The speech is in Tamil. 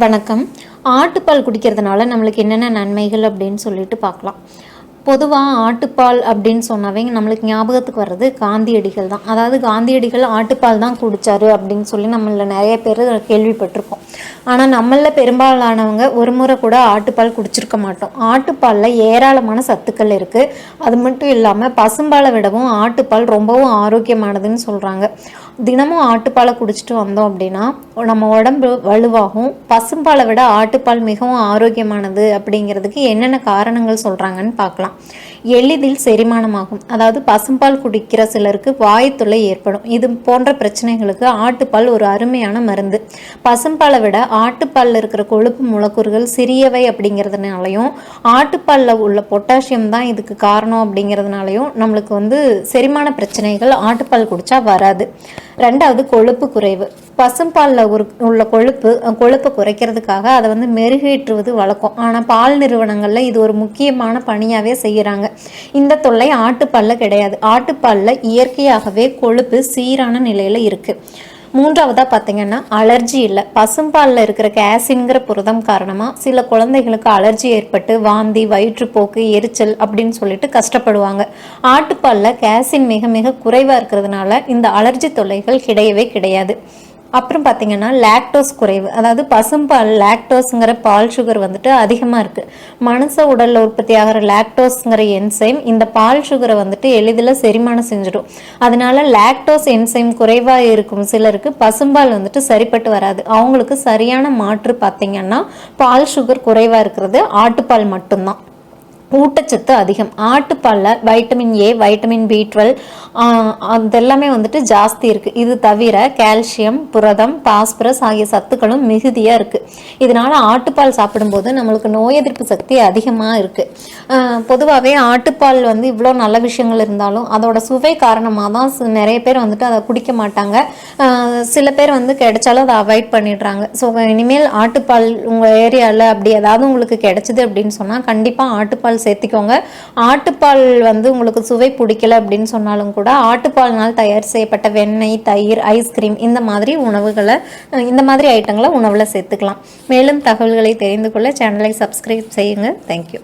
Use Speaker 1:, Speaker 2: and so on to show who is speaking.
Speaker 1: வணக்கம். ஆட்டுப்பால் குடிக்கிறதுனால நம்மளுக்கு என்னென்ன நன்மைகள் அப்படின்னு சொல்லிட்டு பார்க்கலாம். பொதுவாக ஆட்டுப்பால் அப்படின்னு சொன்னாவே நம்மளுக்கு ஞாபகத்துக்கு வர்றது காந்தியடிகள் தான். அதாவது காந்தியடிகள் ஆட்டுப்பால் தான் குடித்தாரு அப்படின்னு சொல்லி நம்மள நிறைய பேர் கேள்விப்பட்டிருக்கோம். ஆனால் நம்மளில் பெரும்பாலானவங்க ஒரு முறை கூட ஆட்டுப்பால் குடிச்சிருக்க மாட்டோம். ஆட்டுப்பாலில் ஏராளமான சத்துக்கள் இருக்குது அது மட்டும் இல்லாமல் பசும்பாலை விடவும் ஆட்டுப்பால் ரொம்பவும் ஆரோக்கியமானதுன்னு சொல்கிறாங்க தினமும் ஆட்டுப்பாலை குடிச்சிட்டு வந்தோம் அப்படின்னா நம்ம உடம்பு வலுவாகும். பசும்பாலை விட ஆட்டுப்பால் மிகவும் ஆரோக்கியமானது அப்படிங்கிறதுக்கு என்னென்ன காரணங்கள் சொல்கிறாங்கன்னு பார்க்கலாம். எளிதில் செரிமானமாகும். அதாவது பசும்பால் குடிக்கிற சிலருக்கு வாய்த்தொல்லை ஏற்படும். இது போன்ற பிரச்சனைகளுக்கு ஆட்டுப்பால் ஒரு அருமையான மருந்து. பசும்பாலை விட ஆட்டுப்பாலில் இருக்கிற கொழுப்பு மூலக்கூறுகள் சிறியவை அப்படிங்கிறதுனாலையும் ஆட்டுப்பாலில் உள்ள பொட்டாசியம் தான் இதுக்கு காரணம் அப்படிங்கிறதுனாலையும் நம்மளுக்கு வந்து செரிமான பிரச்சனைகள் ஆட்டுப்பால் குடிச்சா வராது. ரெண்டாவது கொழுப்பு குறைவு. பசும்பாலில் ஒரு உள்ள கொழுப்பு கொழுப்பை குறைக்கிறதுக்காக அதை வந்து மெருகேற்றுவது வழக்கம். ஆனால் பால் நிறுவனங்களில் இது ஒரு முக்கியமான பணியாகவே செய்கிறாங்க இந்த தொல்லை ஆட்டுப்பாலில் கிடையாது. ஆட்டுப்பாலில் இயற்கையாகவே கொழுப்பு சீரான நிலையில் இருக்குது மூன்றாவதாக பார்த்தீங்கன்னா அலர்ஜி இல்லை. பசும்பாலில் இருக்கிற கேசின்கிற புரதம் காரணமாக சில குழந்தைகளுக்கு அலர்ஜி ஏற்பட்டு வாந்தி வயிற்றுப்போக்கு எரிச்சல் அப்படின்னு சொல்லிட்டு கஷ்டப்படுவாங்க. ஆட்டுப்பாலில் கேசின் மிக மிக குறைவாக இருக்கிறதுனால இந்த அலர்ஜி தொல்லைகள் கிடையவே கிடையாது. அப்புறம் பார்த்தீங்கன்னா லாக்டோஸ் குறைவு. அதாவது பசும்பால் லாக்டோஸுங்கிற பால் சுகர் வந்துட்டு அதிகமாக இருக்குது மனுஷ உடலில் உற்பத்தி ஆகிற லாக்டோஸ்ங்கிற என்சைம் இந்த பால் சுகரை வந்துட்டு எளிதில் செரிமானம் செஞ்சிடும். அதனால லாக்டோஸ் என்சைம் குறைவாக இருக்கும் சிலருக்கு பசும்பால் வந்துட்டு சரிப்பட்டு வராது. அவங்களுக்கு சரியான மாற்று பார்த்தீங்கன்னா பால் சுகர் குறைவாக இருக்கிறது. ஆட்டுப்பால் மட்டும்தான். ஊட்டச்சத்து அதிகம். ஆட்டுப்பாலில் vitamin A vitamin B twelve அதெல்லாமே வந்துட்டு ஜாஸ்தி இருக்குது இது தவிர கால்சியம் புரதம் பாஸ்பரஸ் ஆகிய சத்துக்களும் மிகுதியாக இருக்குது இதனால் ஆட்டுப்பால் சாப்பிடும்போது நம்மளுக்கு நோய் எதிர்ப்பு சக்தி அதிகமாக இருக்குது பொதுவாகவே ஆட்டுப்பால் வந்து இவ்வளோ நல்ல விஷயங்கள் இருந்தாலும் அதோட சுவை காரணமாக தான் நிறைய பேர் வந்துட்டு அதை குடிக்க மாட்டாங்க. சில பேர் வந்து கிடைச்சாலும் அதை அவாய்ட் பண்ணிடுறாங்க. ஸோ இனிமேல் ஆட்டுப்பால் உங்கள் ஏரியாவில் அப்படி ஏதாவது உங்களுக்கு கிடைச்சிது அப்படின்னு சொன்னால் கண்டிப்பாக ஆட்டுப்பால் சேர்த்திக்கோங்க. ஆட்டுப்பால் வந்து உங்களுக்கு சுவை பிடிக்கல அப்படின்னு சொன்னாலும் கூட ஆட்டுப்பால்னால் தயார் செய்யப்பட்ட வெண்ணெய் தயிர் ஐஸ்கிரீம் இந்த மாதிரி உணவுகளை இந்த மாதிரி ஐட்டங்களை உணவில் சேர்த்துக்கலாம். மேலும் தகவல்களை தெரிந்து கொள்ள சேனலை சப்ஸ்கிரைப் செய்யுங்க. தேங்க்யூ